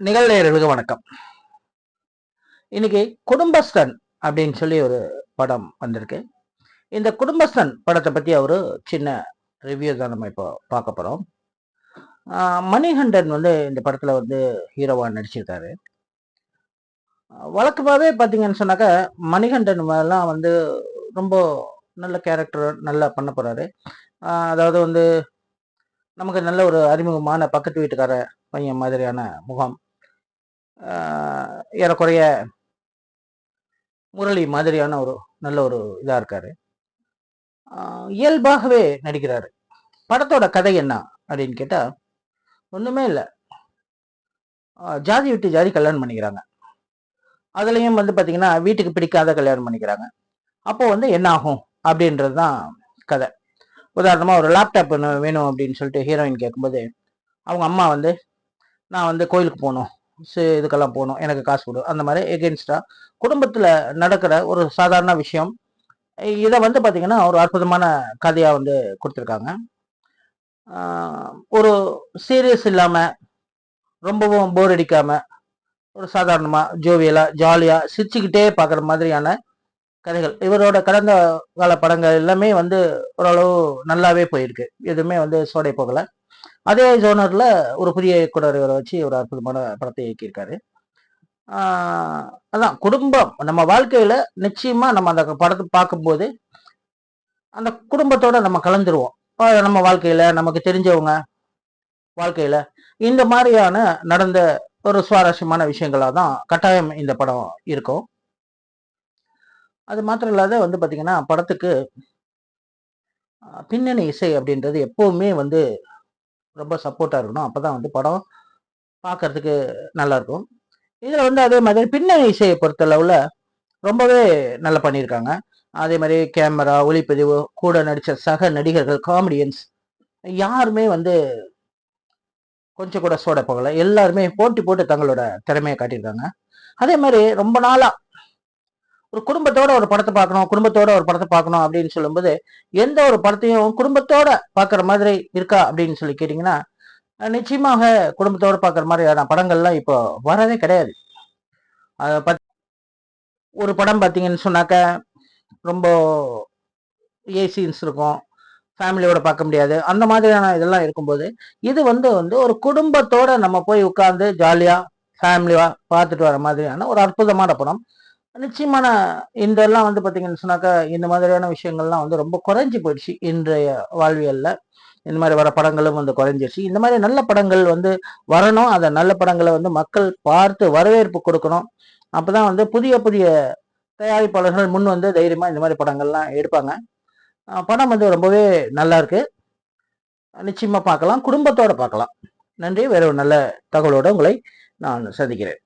நிகழ்நேயர்களுக்கு வணக்கம். இன்னைக்கு குடும்பஸ்தன் அப்படின்னு சொல்லி ஒரு படம் வந்திருக்கு. இந்த குடும்பஸ்தன் படத்தை பற்றி ஒரு சின்ன ரிவ்யூ தான் நம்ம இப்போ பார்க்க போகிறோம் மணிகண்டன் வந்து இந்த படத்தில் வந்து ஹீரோவாக நடிச்சிருக்காரு. வழக்கமாகவே பார்த்தீங்கன்னு சொன்னாக்கா சொன்னாக்க மணிகண்டன் எல்லாம் வந்து ரொம்ப நல்ல கேரக்டர் நல்லா பண்ண போகிறாரு அதாவது வந்து நமக்கு நல்ல ஒரு அறிமுகமான பக்கத்து வீட்டுக்கார பையன் மாதிரியான முகம் ஏறக்குறைய முரளி மாதிரியான ஒரு நல்ல ஒரு இதாக இருக்காரு. இயல்பாகவே நடிக்கிறாரு. படத்தோட கதை என்ன அப்படின்னு கேட்டால் ஒன்றுமே இல்லை. ஜாதி விட்டு ஜாதி கல்யாணம் பண்ணிக்கிறாங்க. அதுலேயும் வந்து பார்த்திங்கன்னா வீட்டுக்கு பிடிக்காத கல்யாணம் பண்ணிக்கிறாங்க. அப்போது வந்து என்ன ஆகும் அப்படின்றது தான் கதை. உதாரணமாக ஒரு லேப்டாப் வேணும் அப்படின்னு சொல்லிட்டு ஹீரோயின் கேட்கும்போது அவங்க அம்மா வந்து நான் வந்து கோயிலுக்கு போகணும். இதுக்கெல்லாம் போகணும். எனக்கு காசு கொடு. அந்த மாதிரி எகென்ஸ்டாக குடும்பத்தில் நடக்கிற ஒரு சாதாரண விஷயம். இதை வந்து பார்த்திங்கன்னா ஒரு அற்புதமான கதையாக வந்து கொடுத்துருக்காங்க. ஒரு சீரியஸ் இல்லாமல் ரொம்பவும் போர் அடிக்காமல் ஒரு சாதாரணமாக ஜோவியலாக ஜாலியாக சிரிச்சுக்கிட்டே பார்க்குற மாதிரியான கதைகள். இவரோட கடந்த கால படங்கள் எல்லாமே வந்து ஓரளவு நல்லாவே போயிருக்கு. எதுவுமே வந்து சோடை போகலை. அதே ஜோனரில் ஒரு புதிய இயக்குனர் இவரை வச்சு ஒரு அற்புதமான படத்தை இயக்கியிருக்காரு. அதான் குடும்பம். நம்ம வாழ்க்கையில் நிச்சயமாக நம்ம அந்த படத்தை பார்க்கும்போது அந்த குடும்பத்தோட நம்ம கலந்துருவோம். நம்ம வாழ்க்கையில் நமக்கு தெரிஞ்சவங்க வாழ்க்கையில் இந்த மாதிரியான நடந்த ஒரு சுவாரஸ்யமான விஷயங்களாக தான் கட்டாயம் இந்த படம் இருக்கும். அது மாத்திரம் இல்லாத வந்து பார்த்திங்கன்னா படத்துக்கு பின்னணி இசை அப்படின்றது எப்பவுமே வந்து ரொம்ப சப்போர்ட்டாக இருக்கணும். அப்போ தான் வந்து படம் பார்க்கறதுக்கு நல்லா இருக்கும். வந்து அதே மாதிரி பின்னணி இசையை பொறுத்தளவில் ரொம்பவே நல்லா பண்ணியிருக்காங்க. அதே மாதிரி கேமரா ஒளிப்பதிவு கூட நடித்த சக நடிகர்கள் காமெடியன்ஸ் யாருமே வந்து கொஞ்சம் கூட சோட போகலை. எல்லாருமே போட்டி போட்டு தங்களோட திறமையை காட்டியிருக்காங்க. அதே மாதிரி ரொம்ப நாளாக ஒரு குடும்பத்தோட ஒரு படத்தை பார்க்கணும் குடும்பத்தோட ஒரு படத்தை பார்க்கணும் அப்படின்னு சொல்லும்போது எந்த ஒரு படத்தையும் குடும்பத்தோட பார்க்குற மாதிரி இருக்கா அப்படின்னு சொல்லி கேட்டிங்கன்னா நிச்சயமாக குடும்பத்தோட பார்க்குற மாதிரியான படங்கள்லாம் இப்போ வரவே கிடையாது. அதை பத் ஒரு படம் பார்த்தீங்கன்னு சொன்னாக்க ரொம்ப ஏசின்ஸ் இருக்கும் ஃபேமிலியோட பார்க்க முடியாது அந்த மாதிரியான இதெல்லாம் இருக்கும்போது இது வந்து வந்து ஒரு குடும்பத்தோட நம்ம போய் உட்காந்து ஜாலியாக ஃபேமிலியாக பார்த்துட்டு வர மாதிரியான ஒரு அற்புதமான படம். நிச்சயமான இந்த எல்லாம் வந்து பார்த்தீங்கன்னு சொன்னாக்கா இந்த மாதிரியான விஷயங்கள்லாம் வந்து ரொம்ப குறைஞ்சி போயிடுச்சு. இன்றைய வாழ்வியலில் இந்த மாதிரி வர படங்களும் வந்து குறைஞ்சிருச்சு. இந்த மாதிரி நல்ல படங்கள் வந்து வரணும். அந்த நல்ல படங்களை வந்து மக்கள் பார்த்து வரவேற்பு கொடுக்கணும். அப்பதான் வந்து புதிய புதிய தயாரிப்பாளர்கள் முன் வந்து தைரியமாக இந்த மாதிரி படங்கள்லாம் எடுப்பாங்க. படம் வந்து ரொம்பவே நல்லா இருக்கு. நிச்சயமாக பார்க்கலாம். குடும்பத்தோடு பார்க்கலாம். நன்றி. வேற ஒரு நல்ல தகவலோட உங்களை நான் சந்திக்கிறேன்.